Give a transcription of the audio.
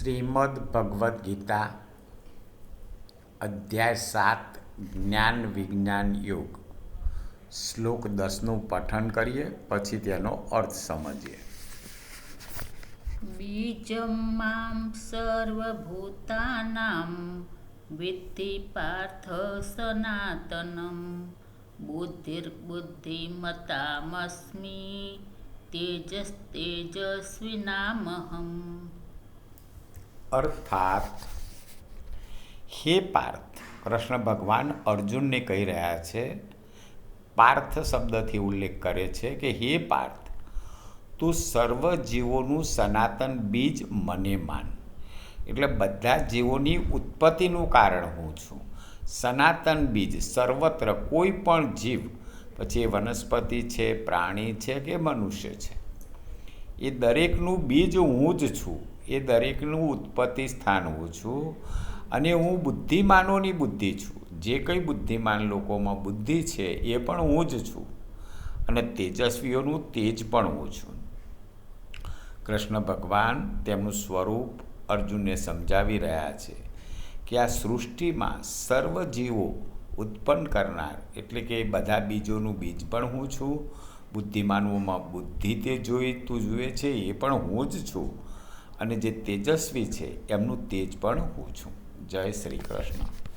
શ્રીમદ ભગવદ્ ગીતા અધ્યાય સાત, જ્ઞાન વિજ્ઞાન યોગ. શ્લોક દસનું પઠન કરીએ, પછી તેનો અર્થ સમજીએ. બીજમાં સર્વભૂતાનામ સર્વભૂતાનાં વિદ્ધિ પાર્થ સનાતનમ. બુદ્ધિર્બુદ્ધિમતામસ્મિ તેજસ તેજસ્વિનામહમ અર્થાત, હે પાર્થ, કૃષ્ણ ભગવાન અર્જુનને કહી રહ્યા છે, પાર્થ શબ્દથી ઉલ્લેખ કરે છે કે, હે પાર્થ, તું સર્વ જીવોનું સનાતન બીજ મને માન. એટલે બધા જીવોની ઉત્પત્તિનું કારણ હું છું. સનાતન બીજ સર્વત્ર કોઈ પણ જીવ, પછી એ વનસ્પતિ છે, પ્રાણી છે કે મનુષ્ય છે. એ દરેકનું બીજ હું જ છું. એ દરેકનું ઉત્પત્તિ સ્થાન હું છું અને હું બુદ્ધિમાનોની બુદ્ધિ છું. જે કંઈ બુદ્ધિમાન લોકોમાં બુદ્ધિ છે એ પણ હું જ છું અને તેજસ્વીઓનું તેજ પણ હું છું. કૃષ્ણ ભગવાન તેમનું સ્વરૂપ અર્જુનને સમજાવી રહ્યા છે કે આ સૃષ્ટિમાં સર્વ જીવો ઉત્પન્ન કરનાર એટલે કે બધા બીજોનું બીજ પણ હું છું. બુદ્ધિમાનોમાં બુદ્ધિ તે જોઈ તું જુએ છે એ પણ હું જ છું. અને જે તેજસ્વી છે એમનું તેજ પણ હું છું. જય શ્રી કૃષ્ણ.